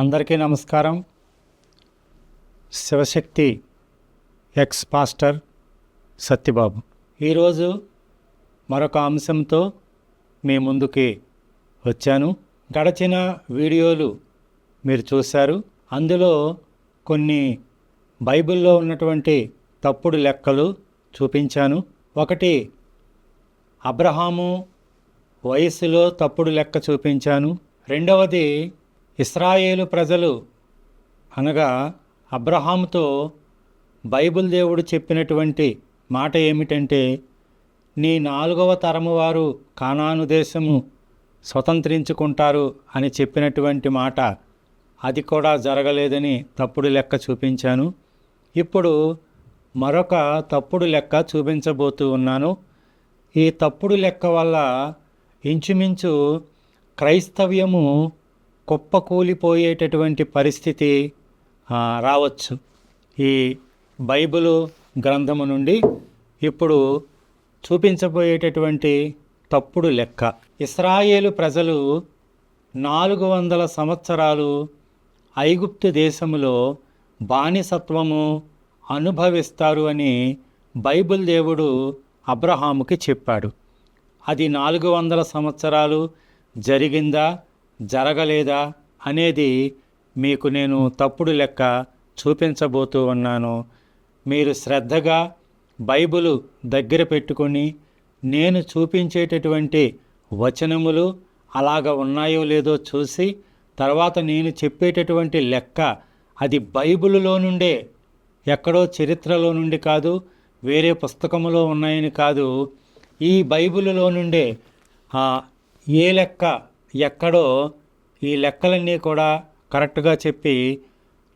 అందరికీ నమస్కారం. Shivashakti ex pastor Satyababu. ఈరోజు మరొక అంశంతో మీ ముందుకి వచ్చాను. గడచిన వీడియోలు మీరు చూశారు. అందులో కొన్ని బైబిల్లో ఉన్నటువంటి తప్పుడు లెక్కలు చూపించాను. ఒకటి అబ్రహాము వయసులో తప్పుడు లెక్క చూపించాను. రెండవది ఇస్రాయేలు ప్రజలు అనగా అబ్రహాముతో బైబిల్ దేవుడు చెప్పినటువంటి మాట ఏమిటంటే నీ నాలుగవ తరము వారు కానాను దేశము స్వతంత్రించుకుంటారు అని చెప్పినటువంటి మాట. అది కూడా జరగలేదని తప్పుడు లెక్క చూపించాను. ఇప్పుడు మరొక తప్పుడు లెక్క చూపించబోతూ ఉన్నాను. ఈ తప్పుడు లెక్క వల్ల ఇంచుమించు క్రైస్తవ్యము కుప్పకూలిపోయేటటువంటి పరిస్థితి రావచ్చు. ఈ బైబిలు గ్రంథము నుండి ఇప్పుడు చూపించబోయేటటువంటి తప్పుడు లెక్క. ఇస్రాయేలు ప్రజలు నాలుగు వందల సంవత్సరాలు ఐగుప్తు దేశములో బానిసత్వము అనుభవిస్తారు అని బైబిల్ దేవుడు అబ్రహాముకి చెప్పాడు. అది నాలుగు వందల సంవత్సరాలు జరిగిందా? జరగలేదా అనేది మీకు నేను తప్పుడు లెక్క చూపించబోతూ ఉన్నాను. మీరు శ్రద్ధగా బైబిలు దగ్గర పెట్టుకొని నేను చూపించేటటువంటి వచనములు అలాగ ఉన్నాయో లేదో చూసి తర్వాత నేను చెప్పేటటువంటి లెక్క అది బైబిలులో నుండే ఎక్కడో చరిత్రలో నుండి కాదు వేరే పుస్తకములో ఉన్నాయని కాదు ఈ బైబిలులో నుండే ఏ లెక్క ఎక్కడో ఈ లెక్కలన్నీ కూడా కరెక్ట్గా చెప్పి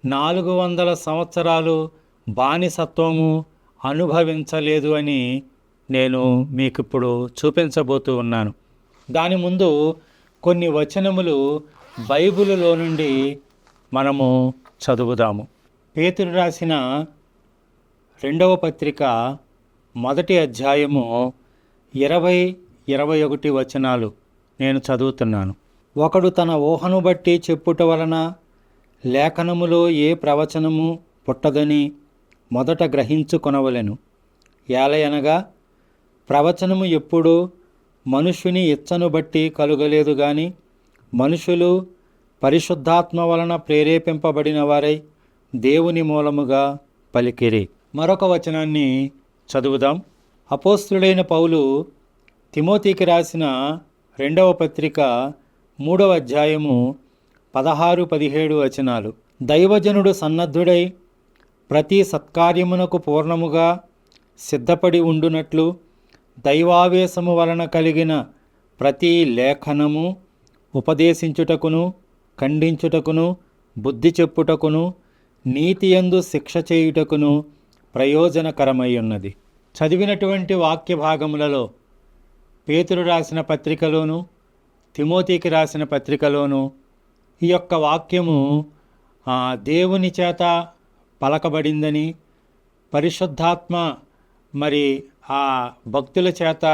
నాలుగు వందల సంవత్సరాలు బానిసత్వము అనుభవించలేదు అని నేను మీకు ఇప్పుడు చూపించబోతూ ఉన్నాను. దాని ముందు కొన్ని వచనములు బైబిలులో నుండి మనము చదువుదాము. పేతురు రాసిన రెండవ పత్రిక మొదటి అధ్యాయము ఇరవై ఇరవై ఒకటి వచనాలు. నేను చదువుతున్నాను. ఒకడు తన ఊహను బట్టి చెప్పుట వలన లేఖనములో ఏ ప్రవచనము పుట్టదని మొదట గ్రహించుకొనవలెను. ఏలయనగా ప్రవచనము ఎప్పుడూ మనుష్యుని ఇచ్చను బట్టి కలుగలేదు గాని మనుషులు పరిశుద్ధాత్మ వలన ప్రేరేపింపబడిన వారై దేవుని మూలముగా పలికిరి. మరొక వచనాన్ని చదువుదాం. అపోస్తుడైన పౌలు తిమోతికి రాసిన రెండవ పత్రిక మూడవ అధ్యాయము పదహారు పదిహేడు వచనాలు. దైవజనుడు సన్నద్ధుడై ప్రతి సత్కార్యమునకు పూర్ణముగా సిద్ధపడి ఉండునట్లు దైవావేశము వలన కలిగిన ప్రతి లేఖనము ఉపదేశించుటకును ఖండించుటకును బుద్ధి చెప్పుటకును నీతియందు శిక్ష చేయుటకును ప్రయోజనకరమై ఉన్నది. చదివినటువంటి వాక్య భాగములలో పేతురు రాసిన పత్రికలోను తిమోతికి రాసిన పత్రికలోను ఈ యొక్క వాక్యము దేవుని చేత పలకబడిందని పరిశుద్ధాత్మ మరి ఆ భక్తుల చేత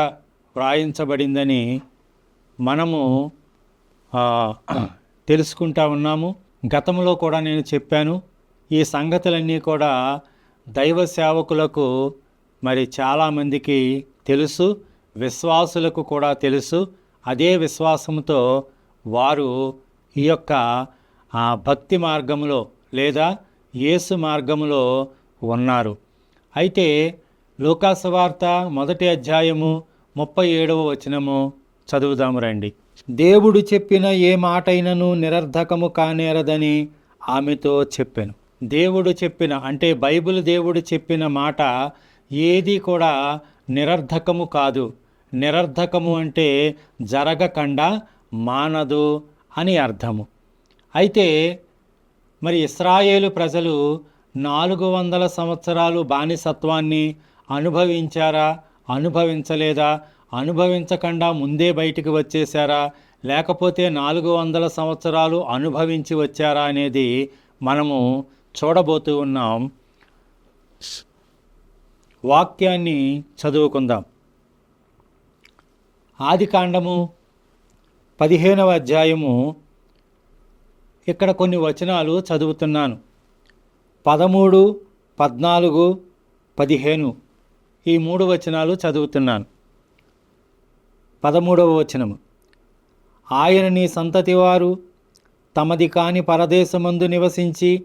వ్రాయించబడిందని మనము తెలుసుకుంటా ఉన్నాము. గతంలో కూడా నేను చెప్పాను. ఈ సంగతులన్నీ కూడా దైవ సేవకులకు మరి చాలామందికి తెలుసు. విశ్వాసులకు కూడా తెలుసు. అదే విశ్వాసంతో వారు ఈ యొక్క ఆ, భక్తి మార్గంలో లేదా యేసు మార్గములో ఉన్నారు. అయితే లోకాసవార్త మొదటి అధ్యాయము ముప్పై ఏడవ వచనము చదువుదాము రండి. దేవుడు చెప్పిన ఏ మాటైనను నిరర్ధకము కానేరదని ఆమెతో చెప్పాను. దేవుడు చెప్పిన అంటే బైబిల్ దేవుడు చెప్పిన మాట ఏది కూడా నిరర్ధకము కాదు. నిరర్ధకము అంటే జరగకుండా మానదు అని అర్థము. అయితే మరి ఇస్రాయేలు ప్రజలు నాలుగు వందల సంవత్సరాలు బానిసత్వాన్ని అనుభవించారా అనుభవించలేదా అనుభవించకుండా ముందే బయటికి వచ్చేసారా లేకపోతే నాలుగు వందల సంవత్సరాలు అనుభవించి వచ్చారా అనేది మనము చూడబోతూ ఉన్నాం. వాక్యాన్ని చదువుకుందాం. ఆదికాండము పదిహేనవ అధ్యాయము. ఇక్కడ కొన్ని వచనాలు చదువుతున్నాను. పదమూడు పద్నాలుగు పదిహేను ఈ మూడు వచనాలు చదువుతున్నాను. పదమూడవ వచనము. ఆయన నీ సంతతి వారు తమది కాని పరదేశమందు నివసించి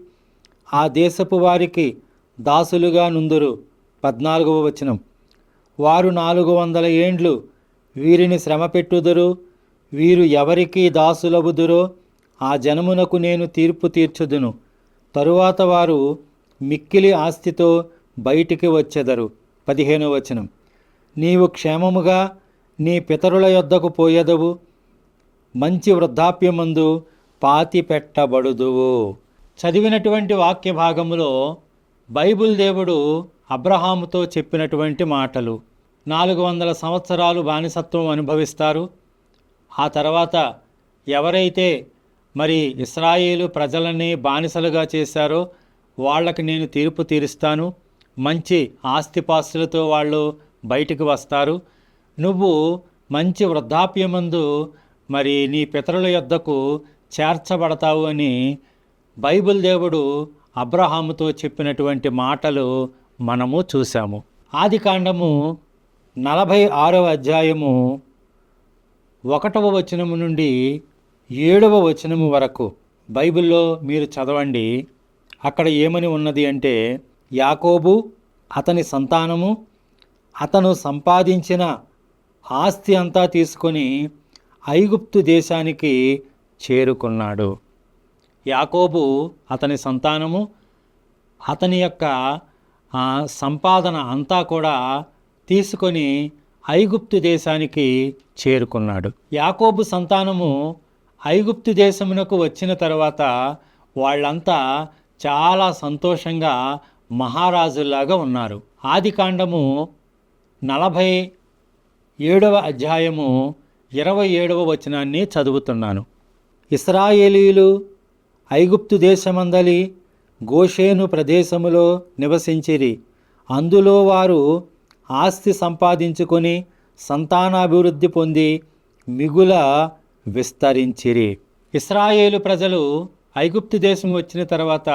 ఆ దేశపు వారికి దాసులుగా నుందురు. పద్నాలుగవ వచనం. వారు నాలుగు వందల ఏండ్లు వీరిని శ్రమ పెట్టుదురు వీరు ఎవరికి దాసులవుదురో ఆ జనమునకు నేను తీర్పు తీర్చుదును. తరువాత వారు మిక్కిలి ఆస్తితో బయటికి వచ్చెదరు. పదిహేను వచనం. నీవు క్షేమముగా నీ పితరుల యొద్దకు పోయెదవు మంచి వృద్ధాప్యమందు పాతి పెట్టబడుదువు చదివినటువంటి వాక్య భాగములో బైబిల్ దేవుడు అబ్రహాముతో చెప్పినటువంటి మాటలు. నాలుగు వందల సంవత్సరాలు బానిసత్వం అనుభవిస్తారు. ఆ తర్వాత ఎవరైతే మరి ఇస్రాయేలు ప్రజలని బానిసలుగా చేశారో వాళ్ళకి నేను తీర్పు తీరుస్తాను. మంచి ఆస్తిపాస్తులతో వాళ్ళు బయటికి వస్తారు. నువ్వు మంచి వృద్ధాప్యమందు మరి నీ పితరుల యొద్దకు చేర్చబడతావు అని బైబిల్ దేవుడు అబ్రహాముతో చెప్పినటువంటి మాటలు మనము చూసాము ఆది కాండము నలభై ఆరవ అధ్యాయము ఒకటవ వచనము నుండి ఏడవ వచనము వరకు బైబిల్లో మీరు చదవండి. అక్కడ ఏమని ఉన్నది అంటే యాకోబు అతని సంతానము అతను సంపాదించిన ఆస్తి అంతా తీసుకొని ఐగుప్తు దేశానికి చేరుకున్నాడు. యాకోబు అతని సంతానము అతని యొక్క సంపాదన అంతా కూడా తీసుకొని ఐగుప్తు దేశానికి చేరుకున్నాడు. యాకోబు సంతానము ఐగుప్తు దేశమునకు వచ్చిన తర్వాత వాళ్ళంతా చాలా సంతోషంగా మహారాజుల్లాగా ఉన్నారు. ఆది కాండము నలభై ఏడవ అధ్యాయము ఇరవై ఏడవ వచనాన్ని చదువుతున్నాను. ఇస్రాయేలీలు ఐగుప్తు దేశమందలి గోషేను ప్రదేశములో నివసించిరి. అందులో వారు ఆస్తి సంపాదించుకొని సంతానాభివృద్ధి పొంది మిగుల విస్తరించిరి. ఇస్రాయేలు ప్రజలు ఐగుప్తు దేశం వచ్చిన తర్వాత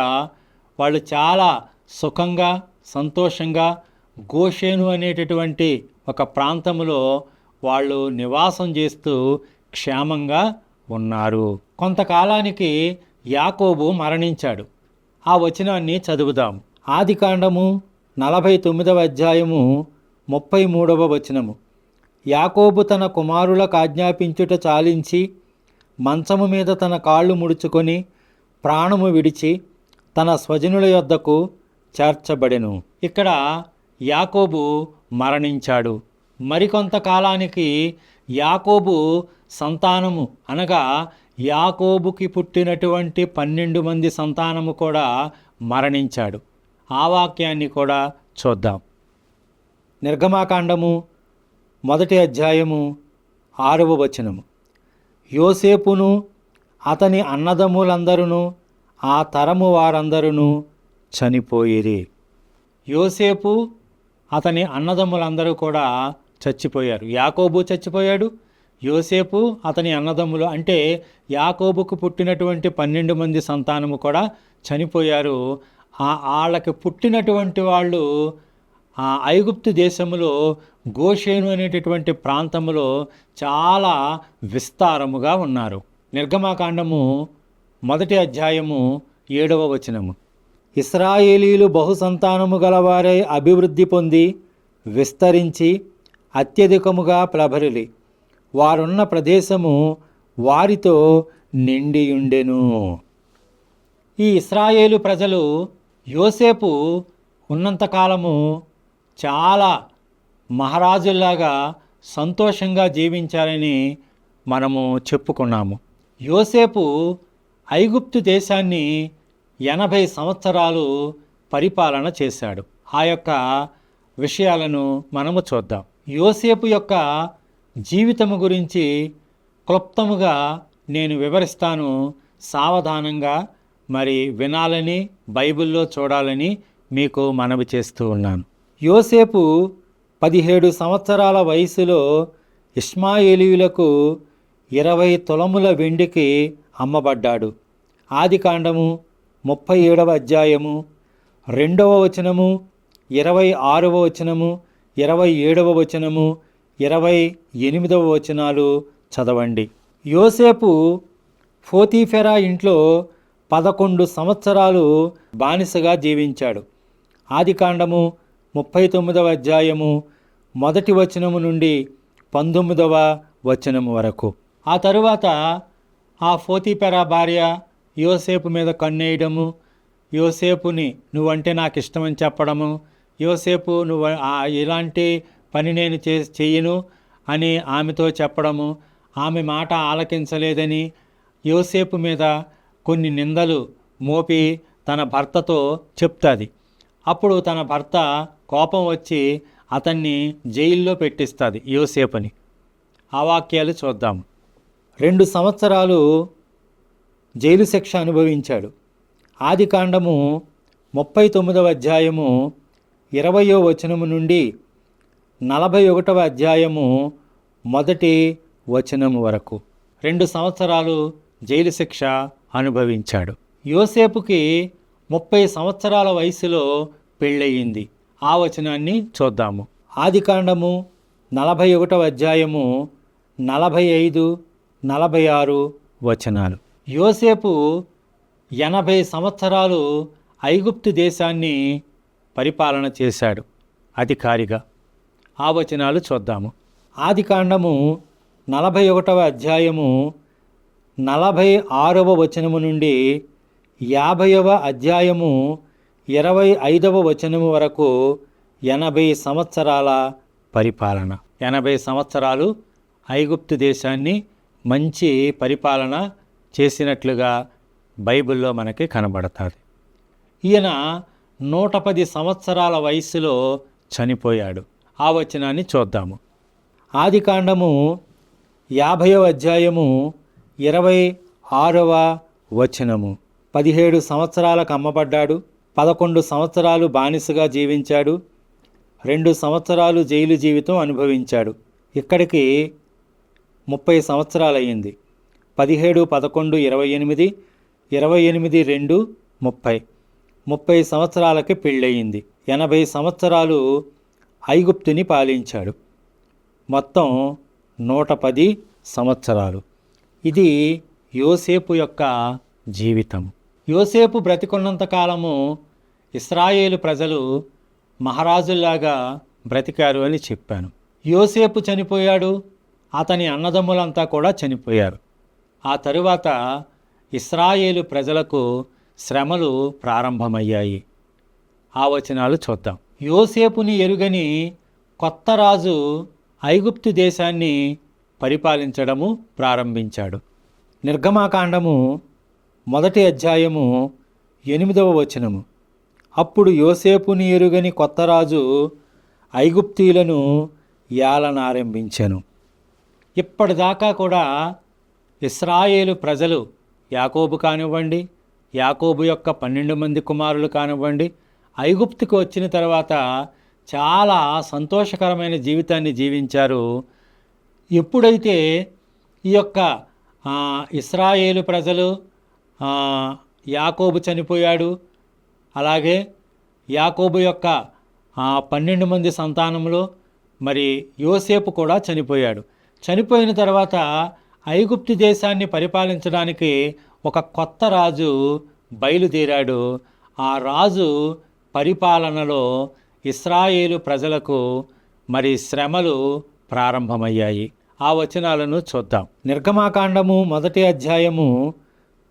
వాళ్ళు చాలా సుఖంగా సంతోషంగా గోషేను అనేటటువంటి ఒక ప్రాంతంలో వాళ్ళు నివాసం చేస్తూ క్షేమంగా ఉన్నారు. కొంతకాలానికి యాకోబు మరణించాడు. ఆ వచనాన్ని చదువుదాం. ఆది కాండము నలభై తొమ్మిదవ అధ్యాయము ముప్పై మూడవ వచనము. యాకోబు తన కుమారులకు ఆజ్ఞాపించుట చాలించి మంచము మీద తన కాళ్ళు ముడుచుకొని ప్రాణము విడిచి తన స్వజనుల యొద్దకు చేర్చబడెను. ఇక్కడ యాకోబు మరణించాడు. మరికొంతకాలానికి యాకోబు సంతానము అనగా యాకోబుకి పుట్టినటువంటి పన్నెండు మంది సంతానము కూడా మరణించాడు. ఆ వాక్యాన్ని కూడా చూద్దాం. నిర్గమాకాండము మొదటి అధ్యాయము ఆరవ వచనము. యోసేపును అతని అన్నదమ్ములందరూ ఆ తరము వారందరూ చనిపోయిరి. యోసేపు అతని అన్నదమ్ములందరూ కూడా చచ్చిపోయారు. యాకోబు చచ్చిపోయాడు. యోసేపు అతని అన్నదమ్ములు అంటే యాకోబుకు పుట్టినటువంటి పన్నెండు మంది సంతానము కూడా చనిపోయారు. ఆ వాళ్ళకి పుట్టినటువంటి వాళ్ళు ఆ ఐగుప్తు దేశములో గోషేను అనేటటువంటి ప్రాంతములో చాలా విస్తారముగా ఉన్నారు. నిర్గమాకాండము మొదటి అధ్యాయము ఏడవ వచనము. ఇస్రాయేలీలు బహుసంతానము గలవారై అభివృద్ధి పొంది విస్తరించి అత్యధికముగా ప్రబలిలి వారున్న ప్రదేశము వారితో నిండియుండెను. ఈ ఇస్రాయేలు ప్రజలు యోసేపు ఉన్నంతకాలము చాలా మహారాజుల్లాగా సంతోషంగా జీవించారని మనము చెప్పుకున్నాము. యోసేపు ఐగుప్తు దేశాన్ని ఎనభై సంవత్సరాలు పరిపాలన చేశాడు. ఆ యొక్క విషయాలను మనము చూద్దాం. యోసేపు యొక్క జీవితము గురించి క్లుప్తముగా నేను వివరిస్తాను. సావధానంగా మరి వినాలని బైబిల్లో చూడాలని మీకు మనవి చేస్తూ ఉన్నాను. యోసేపు పదిహేడు సంవత్సరాల వయసులో ఇస్మాయేలీయులకు ఇరవై తులముల వెండికి అమ్మబడ్డాడు. ఆదికాండము ముప్పై ఏడవ అధ్యాయము రెండవ వచనము ఇరవై ఆరవ వచనము ఇరవై ఏడవ వచనము ఇరవై ఎనిమిదవ వచనాలు చదవండి. యోసేపు ఫోతీఫెరా ఇంట్లో పదకొండు సంవత్సరాలు బానిసగా జీవించాడు. ఆదికాండము ముప్పై తొమ్మిదవ అధ్యాయము మొదటి వచనము నుండి పంతొమ్మిదవ వచనము వరకు. ఆ తరువాత ఆ ఫోతిపెరా భార్య యోసేపు మీద కన్నేయడము యోసేపుని నువ్వంటే నాకు ఇష్టమని చెప్పడము యోసేపు నువ్వు ఇలాంటి పని నేను చే చెయ్యను అని ఆమెతో చెప్పడము. ఆమె మాట ఆలకించలేదని యోసేపు మీద కొన్ని నిందలు మోపి తన భర్తతో చెప్తాది. అప్పుడు తన భర్త కోపం వచ్చి అతన్ని జైల్లో పెట్టిస్తుంది యోసేపని. ఆ వాక్యాలు చూద్దాం రెండు సంవత్సరాలు జైలు శిక్ష అనుభవించాడు. ఆది కాండము ముప్పై తొమ్మిదవ అధ్యాయము ఇరవయో వచనము నుండి నలభై ఒకటవ అధ్యాయము మొదటి వచనము వరకు. రెండు సంవత్సరాలు జైలు శిక్ష అనుభవించాడు. యోసేపుకి ముప్పై సంవత్సరాల వయసులో పెళ్ళయింది. ఆ వచనాన్ని చూద్దాము. ఆదికాండము నలభై ఒకటవ అధ్యాయము నలభై ఐదు నలభై ఆరు వచనాలు. యోసేపు ఎనభై సంవత్సరాలు ఐగుప్తు దేశాన్ని పరిపాలన చేశాడు అధికారిగా. ఆ వచనాలు చూద్దాము. ఆదికాండము నలభై ఒకటవ అధ్యాయము నలభై ఆరవ వచనము నుండి యాభైవ అధ్యాయము ఇరవై ఐదవ వచనము వరకు ఎనభై సంవత్సరాల పరిపాలన. ఎనభై సంవత్సరాలు ఐగుప్తు దేశాన్ని మంచి పరిపాలన చేసినట్లుగా బైబిల్లో మనకి కనబడతారు ఈయన నూట పది సంవత్సరాల వయసులో చనిపోయాడు. ఆ వచనాన్ని చూద్దాము. ఆది కాండము యాభైవ అధ్యాయము ఇరవై ఆరవ వచనము. పదిహేడు సంవత్సరాలకు అమ్మబడ్డాడు పదకొండు సంవత్సరాలు బానిసగా జీవించాడు రెండు సంవత్సరాలు జైలు జీవితం అనుభవించాడు. ఇక్కడికి ముప్పై సంవత్సరాలయ్యింది. పదిహేడు పదకొండు ఇరవై ఎనిమిది ఇరవై ఎనిమిది రెండు ముప్పై. ముప్పై సంవత్సరాలకి పెళ్ళయింది ఎనభై సంవత్సరాలు ఐగుప్తుని పాలించాడు. మొత్తం నూట పది సంవత్సరాలు. ఇది యోసేపు యొక్క జీవితం. యోసేపు బ్రతికున్నంత కాలము ఇస్రాయేలు ప్రజలు మహారాజుల్లాగా బ్రతికారు అని చెప్పాను. యోసేపు చనిపోయాడు అతని అన్నదమ్ములంతా కూడా చనిపోయారు. ఆ తరువాత ఇస్రాయేలు ప్రజలకు శ్రమలు ప్రారంభమయ్యాయి. ఆ వచనాలు చూద్దాం. యోసేపుని ఎరుగని కొత్త రాజు ఐగుప్తు దేశాన్ని పరిపాలించడము ప్రారంభించాడు. నిర్గమాకాండము మొదటి అధ్యాయము ఎనిమిదవ వచనము. అప్పుడు యోసేపుని ఎరుగని కొత్త రాజు ఐగుప్తీలను ఏలనారంభించాను. ఇప్పటిదాకా కూడా ఇస్రాయేలు ప్రజలు యాకోబు కానివ్వండి యాకోబు యొక్క పన్నెండు మంది కుమారులు కానివ్వండి ఐగుప్తుకు వచ్చిన తర్వాత చాలా సంతోషకరమైన జీవితాన్ని జీవించారు. ఎప్పుడైతే ఈ యొక్క ఇస్రాయేలు ప్రజలు యాకోబు చనిపోయాడు. అలాగే యాకోబు యొక్క పన్నెండు మంది సంతానంలో మరి యోసేపు కూడా చనిపోయాడు. చనిపోయిన తర్వాత ఐగుప్తి దేశాన్ని పరిపాలించడానికి ఒక కొత్త రాజు బయలుదేరాడు. ఆ రాజు పరిపాలనలో ఇస్రాయేలు ప్రజలకు మరి శ్రమలు ప్రారంభమయ్యాయి. ఆ వచనాలను చూద్దాం. నిర్గమాకాండము మొదటి అధ్యాయము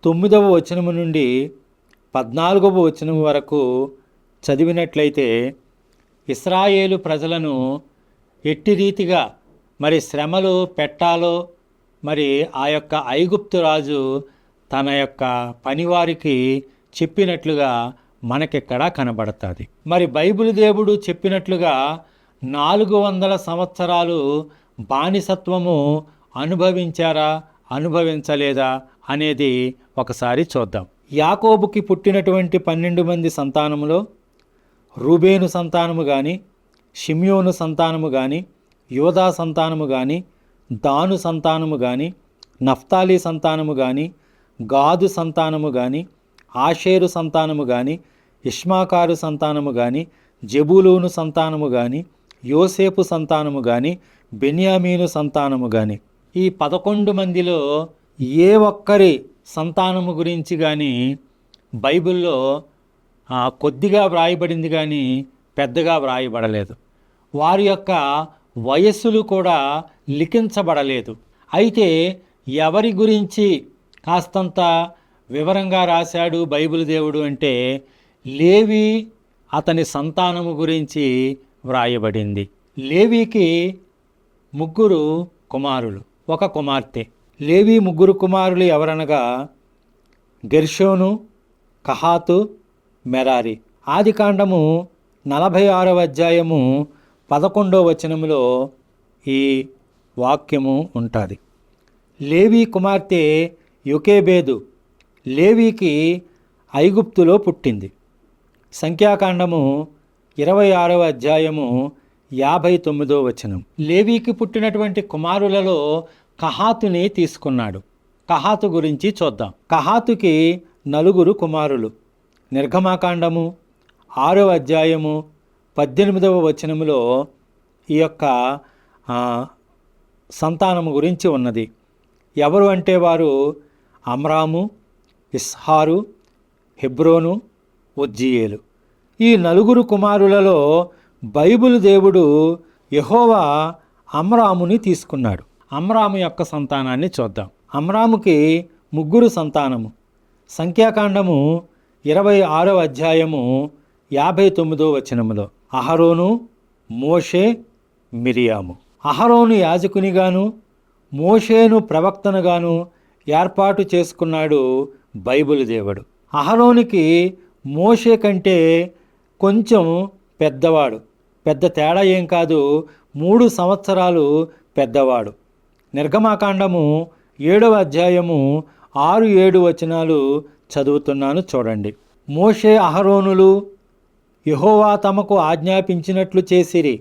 తొమ్మిదవ వచనము నుండి పద్నాలుగవ వచనం వరకు చదివినట్లయితే ఇస్రాయేలు ప్రజలను ఎట్టి రీతిగా మరి శ్రమలు పెట్టాలో మరి ఆ యొక్క ఐగుప్తు రాజు తన యొక్క పనివారికి చెప్పినట్లుగా మనకిక్కడ కనబడుతుంది. మరి బైబిల్ దేవుడు చెప్పినట్లుగా నాలుగు వందల సంవత్సరాలు బానిసత్వము అనుభవించారా? అనుభవించలేదా అనేది ఒకసారి చూద్దాం యాకోబుకి పుట్టినటువంటి పన్నెండు మంది సంతానములో రూబేను సంతానము కానీ షిమ్యోను సంతానము కానీ యోధా సంతానము కానీ దాను సంతానము కానీ నఫ్తాలి సంతానము కానీ గాదు సంతానము కానీ ఆషేరు సంతానము కానీ ఇష్మాకారు సంతానము కానీ జబూలూను సంతానము కానీ యోసేపు సంతానము కానీ బెన్యామీను సంతానము కానీ ఈ పదకొండు మందిలో ఏ ఒక్కరి సంతానము గురించి కానీ బైబిల్లో కొద్దిగా వ్రాయబడింది కానీ పెద్దగా వ్రాయబడలేదు. వారి యొక్క వయస్సులు కూడా లిఖించబడలేదు. అయితే ఎవరి గురించి కాస్తంత వివరంగా రాశాడు బైబిల్ దేవుడు అంటే లేవి అతని సంతానము గురించి వ్రాయబడింది. లేవికి ముగ్గురు కుమారులు. ఒక కుమార్తె. లేవి ముగ్గురు కుమారులు ఎవరనగా గెర్షోను కహాతు మెరారి. ఆదికాండము నలభై ఆరవ అధ్యాయము పదకొండవ వచనములో ఈ వాక్యము ఉంటుంది. లేవి కుమార్తె యుకేబేదు లేవీకి ఐగుప్తులో పుట్టింది. సంఖ్యాకాండము ఇరవై ఆరవ అధ్యాయము యాభై తొమ్మిదో వచనం. లేవీకి పుట్టినటువంటి కుమారులలో కహాతుని తీసుకున్నాడు. కహాతు గురించి చూద్దాం. కహాతుకి నలుగురు కుమారులు. నిర్గమాకాండము ఆరో అధ్యాయము పద్దెనిమిదవ వచనములో ఈ యొక్క సంతానము గురించి ఉన్నది. ఎవరు అంటే వారు? అమ్రాము ఇస్హారు హెబ్రోను ఉజ్జియేలు. ఈ నలుగురు కుమారులలో బైబిల్ దేవుడు యహోవా అమ్రాముని తీసుకున్నాడు. అమ్రాము యొక్క సంతానాన్ని చూద్దాం. అమ్రాముకి ముగ్గురు సంతానము. సంఖ్యాకాండము ఇరవై ఆరో అధ్యాయము యాభై తొమ్మిదో వచనములో అహరోను మోషే మిరియాము. అహరోను యాజకునిగాను మోషేను ప్రవక్తనుగాను ఏర్పాటు చేసుకున్నాడు బైబిల్ దేవుడు. అహరోనికి మోషే కంటే కొంచెం పెద్దవాడు. పెద్ద తేడా ఏం కాదు మూడు సంవత్సరాలు పెద్దవాడు. నిర్గమాకాండము ఏడవ అధ్యాయము ఆరు ఏడు వచనాలు చదువుతున్నాను చూడండి. మోషే అహరోనులు యహోవా తమకు ఆజ్ఞాపించినట్లు చేసిరి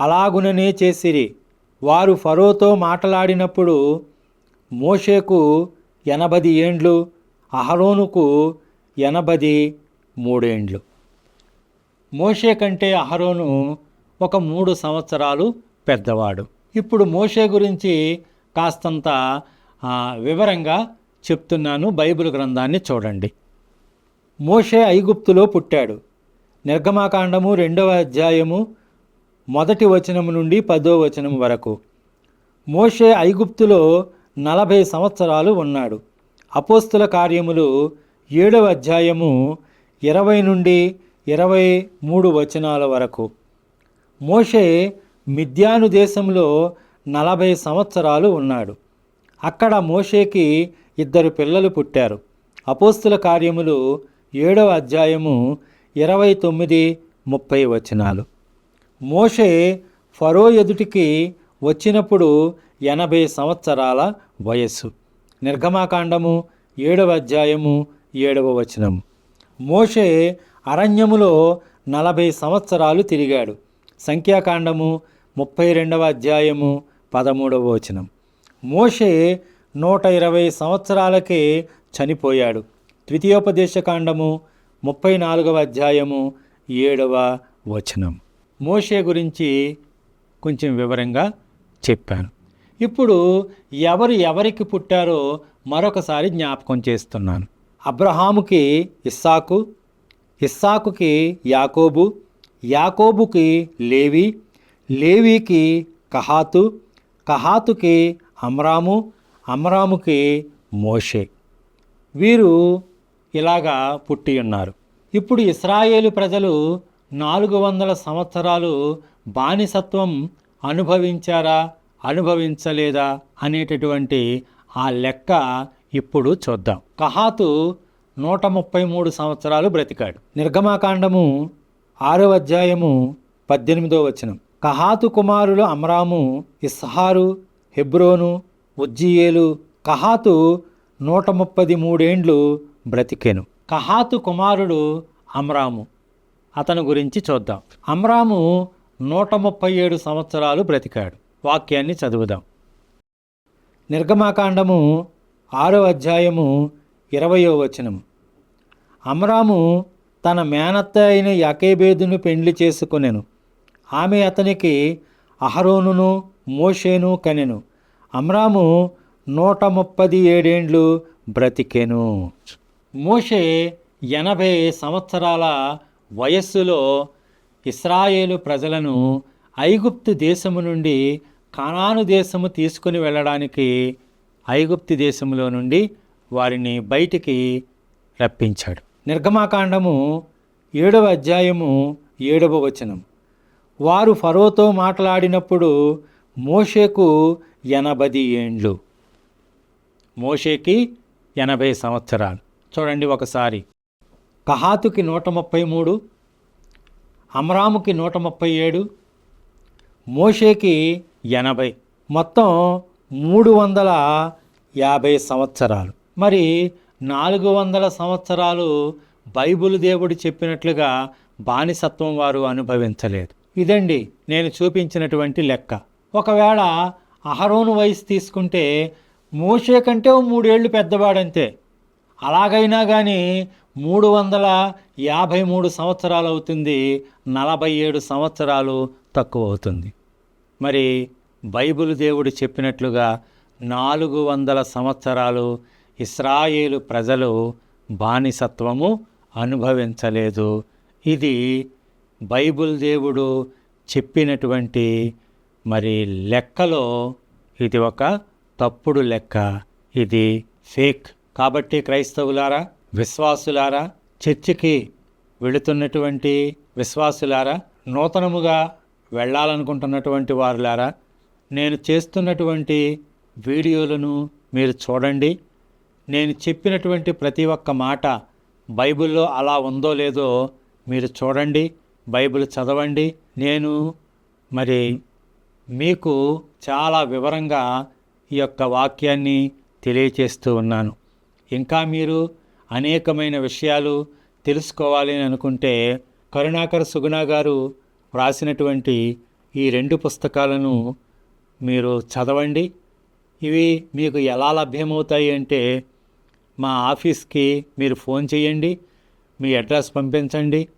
అలాగుననే చేసిరి. వారు ఫరోతో మాట్లాడినప్పుడు మోషేకు ఎనభది ఏండ్లు అహరోనుకు ఎనభది మూడేండ్లు. మోషే కంటే అహరోను ఒక మూడు సంవత్సరాలు పెద్దవాడు. ఇప్పుడు మోషే గురించి కాస్తంత వివరంగా చెప్తున్నాను బైబిల్ గ్రంథాన్ని చూడండి. మోషే ఐగుప్తులో పుట్టాడు. నిర్గమాకాండము రెండవ అధ్యాయము మొదటి వచనము నుండి పదో వచనం వరకు. మోషే ఐగుప్తులో నలభై సంవత్సరాలు ఉన్నాడు. అపోస్తుల కార్యములు ఏడవ అధ్యాయము ఇరవై నుండి ఇరవై మూడు వచనాల వరకు. మోషే మిద్యాను దేశంలో నలభై సంవత్సరాలు ఉన్నాడు. అక్కడ మోషేకి ఇద్దరు పిల్లలు పుట్టారు. అపోస్తుల కార్యములు ఏడవ అధ్యాయము ఇరవై తొమ్మిది ముప్పై వచనాలు. మోషే ఫరో ఎదుటికి వచ్చినప్పుడు ఎనభై సంవత్సరాల వయస్సు. నిర్గమాకాండము ఏడవ అధ్యాయము ఏడవ వచనం మోషే అరణ్యములో నలభై సంవత్సరాలు తిరిగాడు. సంఖ్యాకాండము ముప్పై రెండవ అధ్యాయము పదమూడవ వచనం. మోషే నూట ఇరవై సంవత్సరాలకే చనిపోయాడు. ద్వితీయోపదేశకాండము ముప్పై నాలుగవ అధ్యాయము ఏడవ వచనం. మోషే గురించి కొంచెం వివరంగా చెప్పాను. ఇప్పుడు ఎవరు ఎవరికి పుట్టారో మరొకసారి జ్ఞాపకం చేస్తున్నాను. అబ్రహాముకి ఇస్సాకు ఇస్సాకుకి యాకోబు యాకోబుకి లేవి లేవీకి కహాతు కహాతుకి అమ్రాము అమ్రాముకి మోషే. వీరు ఇలాగా పుట్టి ఉన్నారు. ఇప్పుడు ఇస్రాయేలు ప్రజలు నాలుగు వందల సంవత్సరాలు బానిసత్వం అనుభవించారా అనుభవించలేదా అనేటటువంటి ఆ లెక్క ఇప్పుడు చూద్దాం. కహాతు నూట ముప్పై మూడు సంవత్సరాలు బ్రతికాడు. నిర్గమాకాండము ఆరో అధ్యాయము పద్దెనిమిదో వచనం. కహాతు కుమారులు అమరాము ఇస్హారు హెబ్రోను ఉజ్జియేలు కహాతు నూట ముప్పది మూడేండ్లు బ్రతికెను. కహాతు కుమారుడు అమరాము. అతని గురించి చూద్దాం. అమరాము నూట ముప్పై ఏడు సంవత్సరాలు బ్రతికాడు. వాక్యాన్ని చదువుదాం. నిర్గమాకాండము ఆరో అధ్యాయము ఇరవయో వచనం అమ్రాము తన మేనత్త అయిన యకేబేదును పెండ్లి చేసుకొనెను. ఆమె అతనికి అహరోనును మోషేను కనెను. అమ్రాము నూట ముప్పది ఏడేండ్లు బ్రతికెను. మోషే ఎనభై సంవత్సరాల వయస్సులో ఇస్రాయేలు ప్రజలను ఐగుప్తు దేశము నుండి కనాను దేశము తీసుకుని వెళ్ళడానికి ఐగుప్తు దేశంలో నుండి వారిని బయటికి రప్పించాడు. నిర్గమాకాండము ఏడవ అధ్యాయము ఏడవ వచనం. వారు ఫరోతో మాట్లాడినప్పుడు మోషేకు ఎనభది ఏండ్లు. మోషేకి ఎనభై సంవత్సరాలు. చూడండి ఒకసారి. కహాతుకి నూట ముప్పై మూడు అమ్రాముకి నూట ముప్పై ఏడు మోషేకి ఎనభై. మొత్తం మూడు వందల యాభై సంవత్సరాలు. మరి నాలుగు వందల సంవత్సరాలు బైబుల్ దేవుడు చెప్పినట్లుగా బానిసత్వం వారు అనుభవించలేదు. ఇదండి నేను చూపించినటువంటి లెక్క. ఒకవేళ అహరోను వయసు తీసుకుంటే మోషే కంటే ఓ మూడేళ్ళు పెద్దవాడంతే. అలాగైనా కానీ మూడు వందల యాభై మూడు సంవత్సరాలు అవుతుంది నలభై ఏడు సంవత్సరాలు తక్కువ అవుతుంది. మరి బైబిల్ దేవుడు చెప్పినట్లుగా నాలుగు వందల సంవత్సరాలు ఇస్రాయేలు ప్రజలు బానిసత్వము అనుభవించలేదు. ఇది బైబిల్ దేవుడు చెప్పినటువంటి మరి లెక్కలో ఇది ఒక తప్పుడు లెక్క. ఇది ఫేక్. కాబట్టి క్రైస్తవులారా విశ్వాసులారా చర్చికి వెళుతున్నటువంటి విశ్వాసులారా నూతనముగా వెళ్ళాలనుకుంటున్నటువంటి వారులారా నేను చేస్తున్నటువంటి వీడియోలను మీరు చూడండి. నేను చెప్పినటువంటి ప్రతి ఒక్క మాట బైబిల్లో అలా ఉందో లేదో మీరు చూడండి బైబిల్ చదవండి. నేను మరి మీకు చాలా వివరంగా ఈ యొక్క వాక్యాన్ని తెలియచేస్తూ ఉన్నాను. ఇంకా మీరు అనేకమైన విషయాలు తెలుసుకోవాలి అని అనుకుంటే కరుణాకర్ సుగుణ గారు వ్రాసినటువంటి ఈ రెండు పుస్తకాలను మీరు చదవండి. ఇవి మీకు ఎలా లభ్యమవుతాయి అంటే మా ఆఫీస్కి మీరు ఫోన్ చేయండి మీ అడ్రస్ పంపించండి.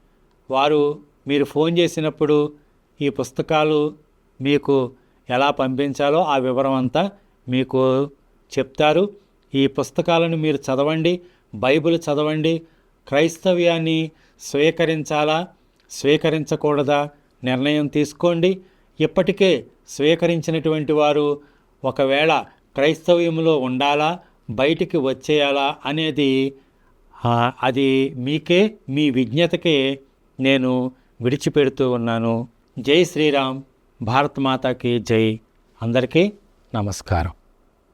వారు మీరు ఫోన్ చేసినప్పుడు ఈ పుస్తకాలు మీకు ఎలా పంపించాలో ఆ వివరం అంతా మీకు చెప్తారు. ఈ పుస్తకాలను మీరు చదవండి బైబిల్ చదవండి. క్రైస్తవ్యాన్ని స్వీకరించాలా స్వీకరించకూడదా నిర్ణయం తీసుకోండి. ఇప్పటికే స్వీకరించినటువంటి వారు ఒకవేళ క్రైస్తవ్యంలో ఉండాలా బయటికి వచ్చేయాలా అనేది అది మీకే మీ విజ్ఞతకే నేను విడిచిపెడుతూ ఉన్నాను. జై శ్రీరామ్. భారత్ మాతాకి జై. అందరికీ నమస్కారం.